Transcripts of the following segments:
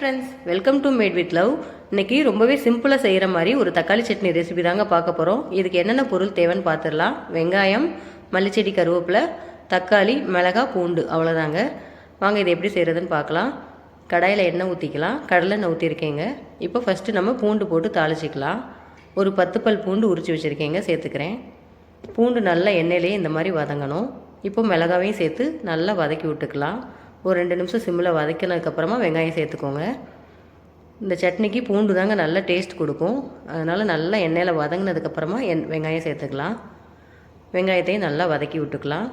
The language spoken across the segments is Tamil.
Friends welcome to made with love இன்னைக்கு ரொம்பவே சிம்பிளாக செய்கிற மாதிரி ஒரு தக்காளி சட்னி ரெசிபி தாங்க பார்க்க போகிறோம் இதுக்கு என்னென்ன பொருள் தேவைன்னு பார்த்துடலாம். வெங்காயம் மல்லிச்செடி கருவேப்பிலை தக்காளி மிளகா பூண்டு அவ்வளோதாங்க வாங்க இதை எப்படி செய்கிறதுன்னு பார்க்கலாம். கடாயில் எண்ணெய் ஊற்றிக்கலாம் கடலை எண்ணெய் ஊற்றிருக்கேங்க இப்போ ஃபஸ்ட்டு நம்ம பூண்டு போட்டு தாளிச்சிக்கலாம். ஒரு பத்து பல் பூண்டு உரித்து வச்சுருக்கேங்க சேர்த்துக்கிறேன். பூண்டு நல்லா எண்ணெயிலே இந்த மாதிரி வதங்கணும். இப்போ மிளகாவையும் சேர்த்து நல்லா வதக்கி விட்டுக்கலாம். ஒரு ரெண்டு நிமிஷம் சிம்மில் வதக்கினதுக்கப்புறமா வெங்காயம் சேர்த்துக்கோங்க. இந்த சட்னிக்கு பூண்டு தாங்க நல்ல டேஸ்ட் கொடுக்கும். அதனால் நல்லா எண்ணெயில் வதங்கினதுக்கப்புறமா என் வெங்காயம் சேர்த்துக்கலாம். வெங்காயத்தையும் நல்லா வதக்கி விட்டுக்கலாம்.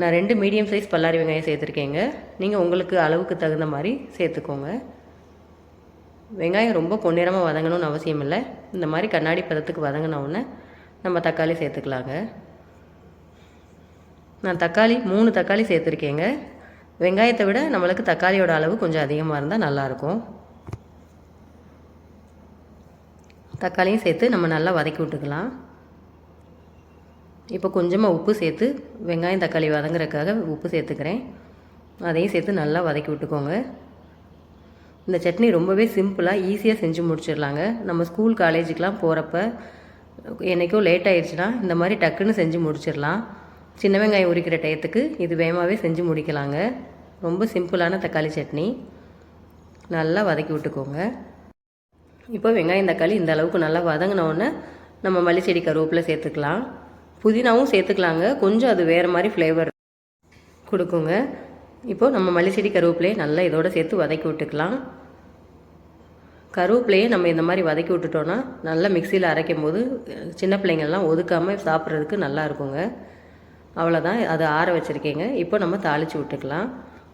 நான் ரெண்டு மீடியம் சைஸ் பல்லாரி வெங்காயம் சேர்த்துருக்கேங்க. நீங்கள் உங்களுக்கு அளவுக்கு தகுந்த மாதிரி சேர்த்துக்கோங்க. வெங்காயம் ரொம்ப பொன்னிறமாக வதங்கணும்னு அவசியம் இல்லை. இந்த மாதிரி கண்ணாடி பதத்துக்கு வதங்கினவுடனே நம்ம தக்காளி சேர்த்துக்கலாங்க. நான் தக்காளி மூணு தக்காளி சேர்த்துருக்கேங்க. வெங்காயத்தை விட நம்மளுக்கு தக்காளியோட அளவு கொஞ்சம் அதிகமாக இருந்தால் நல்லாயிருக்கும். தக்காளியும் சேர்த்து நம்ம நல்லா வதக்கி விட்டுக்கலாம். இப்போ கொஞ்சமாக உப்பு சேர்த்து வெங்காயம் தக்காளி வதங்குறதுக்காக உப்பு சேர்த்துக்கிறேன். அதையும் சேர்த்து நல்லா வதக்கி விட்டுக்கோங்க. இந்த சட்னி ரொம்பவே சிம்பிளாக ஈஸியாக செஞ்சு முடிச்சிடலாங்க. நம்ம ஸ்கூல் காலேஜுக்கெலாம் போகிறப்ப என்றைக்கோ லேட் ஆயிடுச்சுன்னா இந்த மாதிரி டக்குன்னு செஞ்சு முடிச்சிடலாம். சின்ன வெங்காயம் உரிக்கிற டயத்துக்கு இது வேகமாகவே செஞ்சு முடிக்கலாங்க. ரொம்ப சிம்பிளான தக்காளி சட்னி. நல்லா வதக்கி விட்டுக்கோங்க. இப்போ வெங்காயம் தக்காளி இந்த அளவுக்கு நல்லா வதங்கினோடனே நம்ம மல்லிச்செடி கருவேப்பிலை சேர்த்துக்கலாம். புதினாவும் சேர்த்துக்கலாங்க. கொஞ்சம் அது வேறு மாதிரி ஃப்ளேவர் கொடுக்குங்க. இப்போது நம்ம மல்லிச்செடி கருவேப்பிலையை நல்லா இதோட சேர்த்து வதக்கி விட்டுக்கலாம். கருவேப்பிலையே நம்ம இந்த மாதிரி வதக்கி விட்டுட்டோன்னா நல்லா மிக்சியில் அரைக்கும் போது சின்ன பிள்ளைங்கள்லாம் ஒதுக்காமல் சாப்பிட்றதுக்கு நல்லா இருக்குங்க. அவ்வளோதான் அதை ஆற வச்சுருக்கேங்க. இப்போ நம்ம தாளித்து விட்டுக்கலாம்.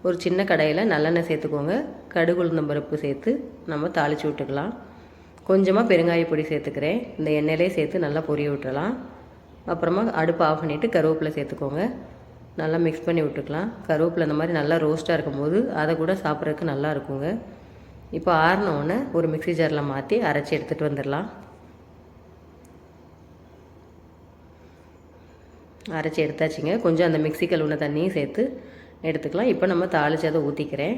ஒரு சின்ன கடையில் நல்லெண்ணெய் சேர்த்துக்கோங்க. கடுகு உளுந்தம்பருப்பு சேர்த்து நம்ம தாளித்து விட்டுக்கலாம். கொஞ்சமாக பெருங்காய பொடி சேர்த்துக்கிறேன். இந்த எண்ணெயிலே சேர்த்து நல்லா பொரிய விட்டுறலாம். அப்புறமா அடுப்பு ஆஃப் பண்ணிவிட்டு கருவேப்பிலை சேர்த்துக்கோங்க. நல்லா மிக்ஸ் பண்ணி விட்டுக்கலாம். கருவேப்பிலை இந்த மாதிரி நல்லா ரோஸ்ட்டாக இருக்கும்போது அதை கூட சாப்பிட்றதுக்கு நல்லா இருக்குங்க. இப்போ ஆறினவுடனே ஒரு மிக்ஸி ஜாரில் மாற்றி அரைச்சி எடுத்துகிட்டு வந்துடலாம். அரைச்சி எடுத்தாச்சுங்க. கொஞ்சம் அந்த மிக்ஸி கழுவுன தண்ணியும் சேர்த்து எடுத்துக்கலாம். இப்போ நம்ம தாளித்து அதை ஊற்றிக்கிறேன்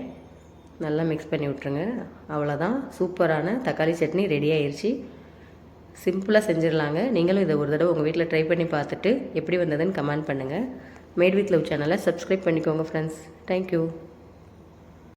நல்லா மிக்ஸ் பண்ணி விட்ருங்க அவ்வளோதான் சூப்பரான தக்காளி சட்னி ரெடி ஆயிடுச்சு சிம்பிளாக செஞ்சிடலாங்க. நீங்களும் இதை ஒரு தடவை உங்கள் வீட்டில் ட்ரை பண்ணி பார்த்துட்டு எப்படி வந்ததுன்னு கமெண்ட் பண்ணுங்கள் மேட் வித் லவ் சேனலை சப்ஸ்கிரைப் பண்ணிக்கோங்க ஃப்ரெண்ட்ஸ் தேங்க்யூ